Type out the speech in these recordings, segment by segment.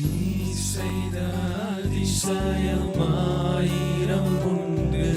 நீ செய்த அதிசயமாயிரம் உண்டு.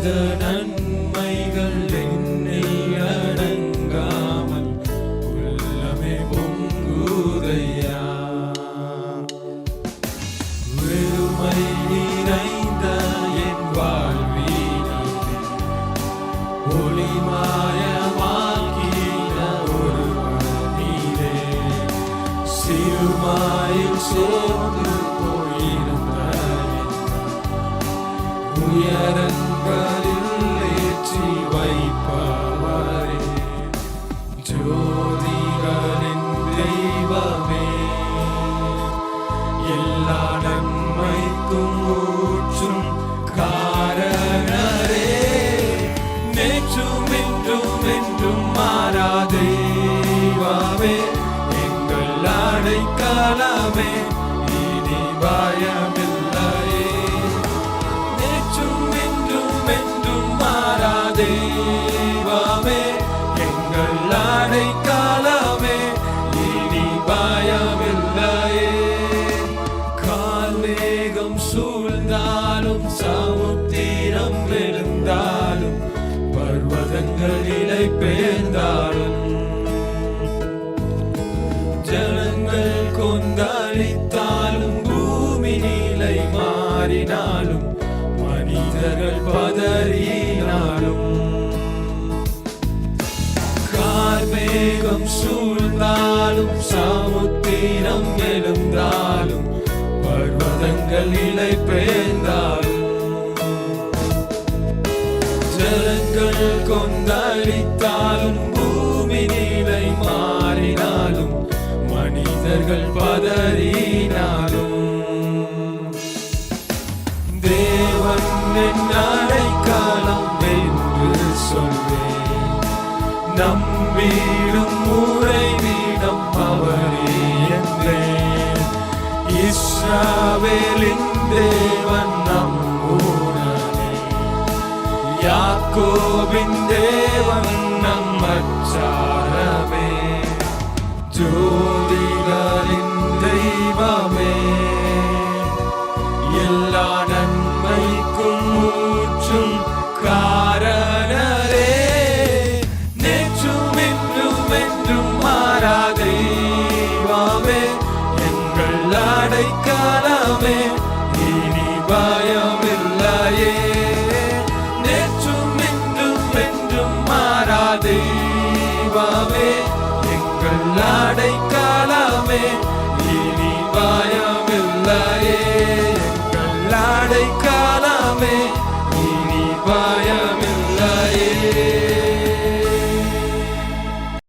செய்த நன்மைகள் எண்ணில் அடங்காமல் உள்ளமே பொங்குதையா வெறுமை நிறைந்த என் வாழ்வினிலே ஒளிமாயமாக்கின ஒருவர் நீரே. சிறுமாயில் சோர்ந்து வைப்பவரே ஜோதிகளின் தெய்வமே எல்லா நன்மைக்கும் ஊற்றும் காரணரே நேற்றும் என்றும் என்றும் மாறாதேவாவே எங்கள் அடைக்கலமே இனி பயமில்லையே கொந்தளித்தாலும் பூமி நிலை மாறினாலும் மனிதர்கள் பதறினாலும். கார்மேகம் சூழ்ந்தாலும் சமுத்திரம் எழுந்தாலும் பர்வதங்கள் நிலை பெயர்ந்தாலும். ஜலங்கள் கொந்தளித்தாலும் கண்கள் பதறினாலும் தேவன் என் காலம் என்று சொல்வேன் நம்பிடும் உறைவிடம் அவரே என்றேன். இஸ்ராவேலின் தேவன் நம்முடனே யாக்கோவின் தேவன் நம்மச்சாரமே ஜோதிகளின் தெய்வமே. எல்லா நன்மைக்கும் மூச்சும் காரணரே. நேற்றும் என்றும் என்றும் மாறா தெய்வமே. எங்கள் அடைக்கலமே இனி பயமில்லையே. நேற்றும் என்றும் என்றும் மாறாதேவாமே எங்கள் அடைக்கலமே. இனி பயமில்லையே. எங்கள் அடைக்கலமே